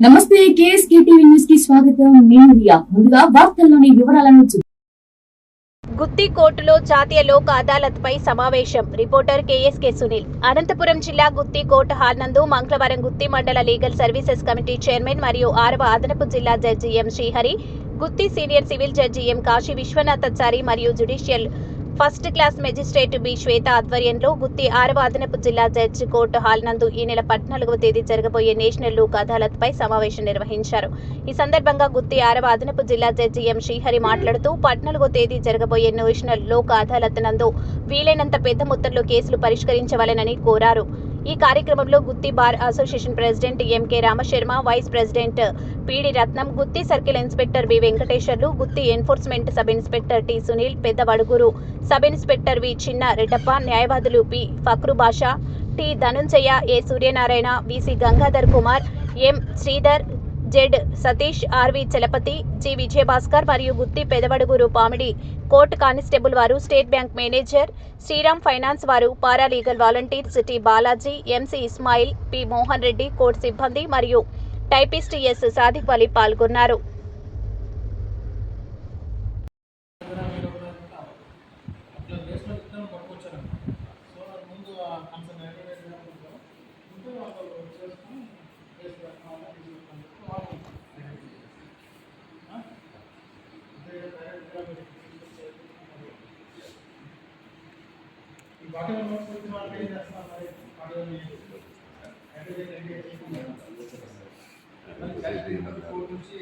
నమస్తే KSK TV న్యూస్కి స్వాగతం. నేను రియా. ముందుగా వార్తల్లోని వివరాలను చూ- గుత్తి కోర్టులో జాతీయ లోక్ అదాలత్ పై సమావేశం. Reporter KSK Sunil. అనంతపురం జిల్లా గుత్తి కోర్టు హాల్ నందు మంగళవారం గుత్తి మండల లీగల్ సర్వీసెస్ కమిటీ చైర్మన్ మరియు ఆరవ అదనపు జిల్లా judge M Srihari Gooty senior civil judge M Kasi Vishwanathachari మరియు judicial first class magistrate B Shweta ఆధ్వర్యంలో గుత్తి ఆరవ అదనపు జిల్లా జడ్జి కోర్టు హాల్ నందు ఈ నెల పద్నాలుగవ తేదీ జరగబోయే నేషనల్ లోక్ అదాలత్ పై సమావేశం నిర్వహించారు. ఈ సందర్భంగా గుత్తి ఆరవ అదనపు జిల్లా జడ్జి ఎం శ్రీహరి మాట్లాడుతూ పద్నాలుగో తేదీ జరగబోయే నేషనల్ లోక్ అదాలత్ నందు వీలైనంత పెద్ద మొత్తంలో కేసులు పరిష్కరించవాలనని కోరారు. ఈ కార్యక్రమంలో Gooty bar association president MK Ramasharma vice president PD Ratnam Gooty circle inspector B Venkateswarlu Gooty enforcement sub inspector T Sunil Peddavaduguru sub inspector V Chinna Reddappa న్యాయవాదులు P Fakru Basha T Dhananjaya A Suryanarayana VC Gangadhar Kumar M Sridhar Z Satish RV Chalapathi G Vijayabhaskar మరియు Gooty Pedavadugur Pamidi court constable వారు state bank manager Sriram finance వారు paralegal volunteers T Balaji MC Ismail P Mohan Reddy court సిబ్బంది మరియు typist yes Sadiq వలి పాల్గొన్నారు. ఈ bottle notes వాళ్ళు ఏం చేస్తున్నారు మరి నుంచి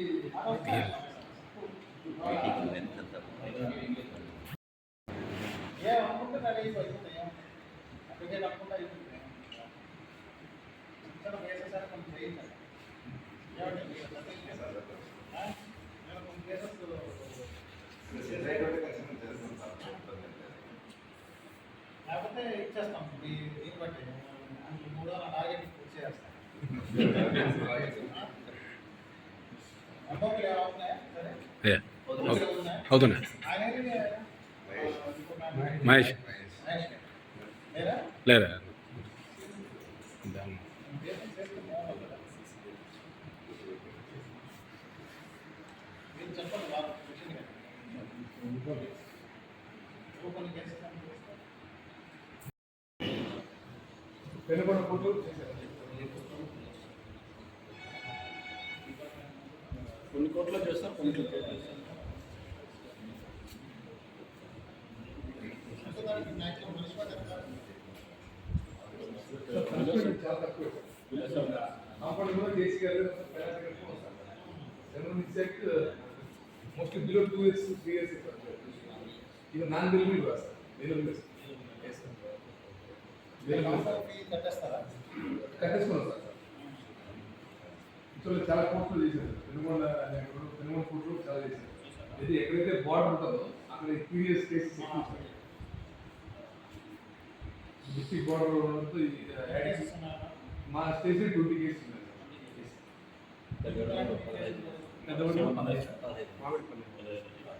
అవుతున్నా మహేష్. లేదా? కొన్ని వెనుకొండ ఫోటో కొన్ని కోట్ల చేస్తారు కొన్ని కోట్ల చేస్తారు కాంపౌండ్ చాలా కూడా జేసీ గారు seven mostly below two years three years ఇది నాన్ బిల్ వస్తుంది కట్టేస్తారా కట్టేసుకున్నాం సార్ చాలా కోర్టులు చేశారు పెనుగొండ పెనుగొండ కోర్టులు చాలా చేశారు ఇది ఎక్కడైతే బార్డర్ ఉంటుందో అక్కడ పీడిఎస్ కేసెస్ ఎక్కువ సార్ డిస్ట్రిక్ట్ బార్డర్ ఉండడంతో ఈ యాడిక్స్ మా స్టేషన్ ట్వంటీ కేసెస్ ఉన్నాయి. పెద్దవాళ్ళు మామిడిపల్లి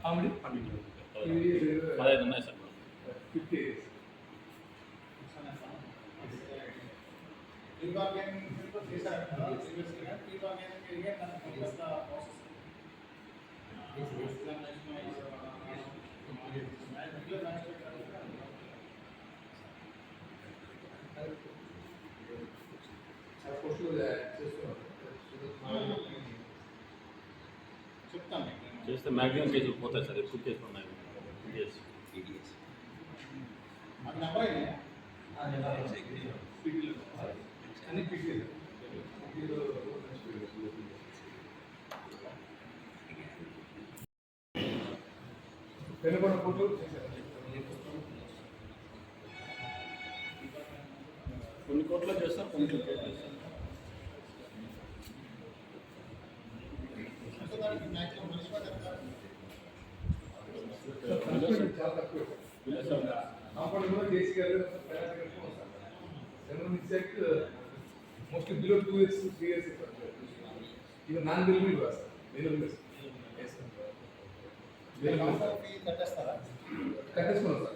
మామిడి ఇది పదహైదు ఉన్నాయి సార్ ఫిఫ్టీ ఇయర్స్ చెప్తాను. చేస్తే మ్యాక్సిమం కేసులు పోతాయి సార్ ఎక్కువ కేసులు ఉన్నాయి. అది అన్ని పీటీలు. వెనుకొండ ఫోటో కొన్ని కోట్ల చేస్తారు కొన్ని కోట్ల చేస్తారు చాలా తక్కువ అప్పుడు కూడా JC seven set mostly below two years three years ఇది నాన్ బిల్ బిల్ వస్తుంది కట్టేస్తారా సార్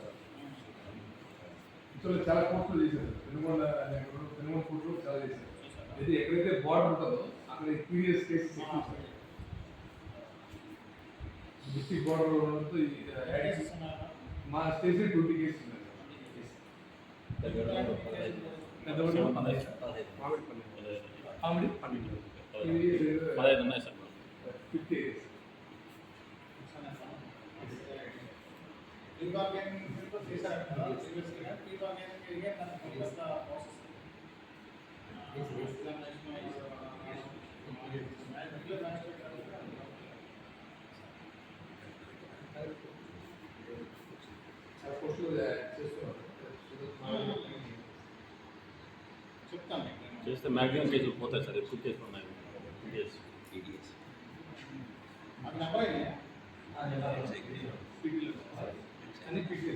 ఇప్పుడు చాలా కోర్సులు చేశారు పెనుగొండ పెనుగొండ కోర్టులు చాలా చేశారు అయితే ఎక్కడైతే బార్డర్ ఉంటుందో అక్కడ అది కేసెస్ కేసు డిస్ట్రిక్ట్ బోర్డర్ వరకు ఐడీస్ ఉన్నాయా మా స్టేషన్ ట్వంటీ కేసు ఉన్నాయి పెద్దవాడు కామెడీ పదహైదు ఉన్నాయి సార్ ఫిఫ్టీ రీబార్గెనింగ్ చేశారు చెప్తాను. చేస్తే మ్యాక్సిమం కేసులు పోతాయి సార్ ఎక్కువ కేసులు ఉన్నాయి. కేసు అది నెంబర్ అయింది అన్ని PT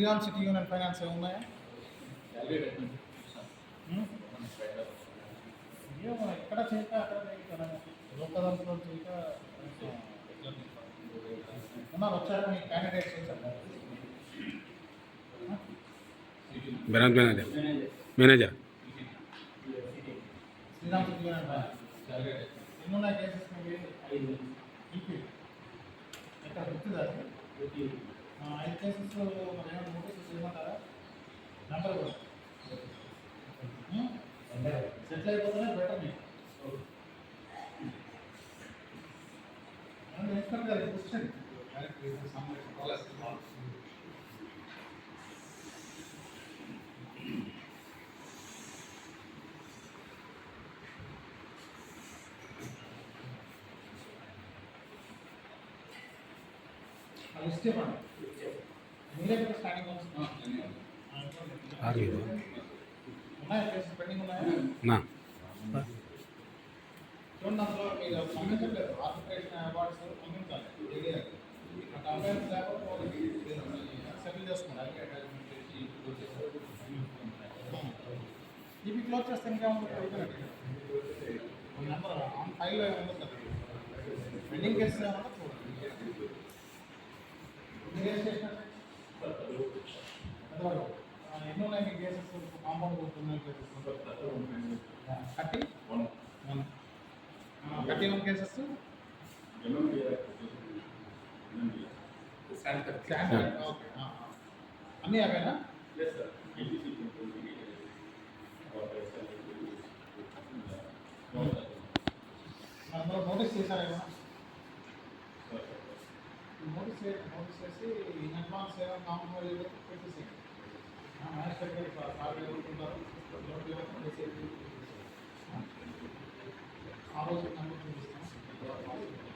Shriram city union finance ఏమున్నాయా ఉం? ఏమో ఎక్కడ చేయక అక్కడ చేయక లోకదంలో చేయక ఉన్నారు వచ్చారు మీ క్యాండిడేట్స్ చేశారు branch manager manager Sriram city union finance ఎన్ని ఉన్నాయి కేసెస్ మీవి ఐదు ఈపీ ఎక్కడ గుర్తుందా ఆ, ఐదు కేసెస్ మరి ఏమైనా నోటీసెస్ ఇవ్వమంటారా నెంబర్ కూడా. సెటిల్ అయిపోతేనే బెటర్ మీకు. ఇన్స్పెక్టర్ గారు క్వశ్చన్ లిస్ట్ ఇవ్వండి మీరే కదా స్టార్టింగ్ ఆరు ఉన్నాయా కేసెస్ పెండింగ్ ఉన్నాయా నా. చూడండి అందులో మీరు పంపించట్లేదు ఆర్టిఫికేషన్ అవార్డ్స్ పంపించాలి ఆ కంప్లైంట్స్ లేకపోతే వాళ్ళకి సెటిల్ చేసుకున్నారు ఇవి క్లోజ్ చేస్తే ఇంకేమన్నా నెంబర్ ఆన్ ఫైల్లో కదా పెండింగ్ చూడండి మీరు ఏం ఎన్ని ఉన్నాయి మీ cases compound కోర్టున్నాయి cases thirty one thirty one cases standard అన్నీ అవేనా నోటీస్ చేశారా ఏమన్నా మోడీ సేర్ మోడీ చేసి ఇన్ అడ్వాన్స్ ఏమైనా కాంపౌండ్ ఏదో పెట్టేసి మ్యానుఫ్యాక్చర్ సార్ ఎదుర్కొంటారు ఆ రోజు నమ్మకం చూపిస్తాం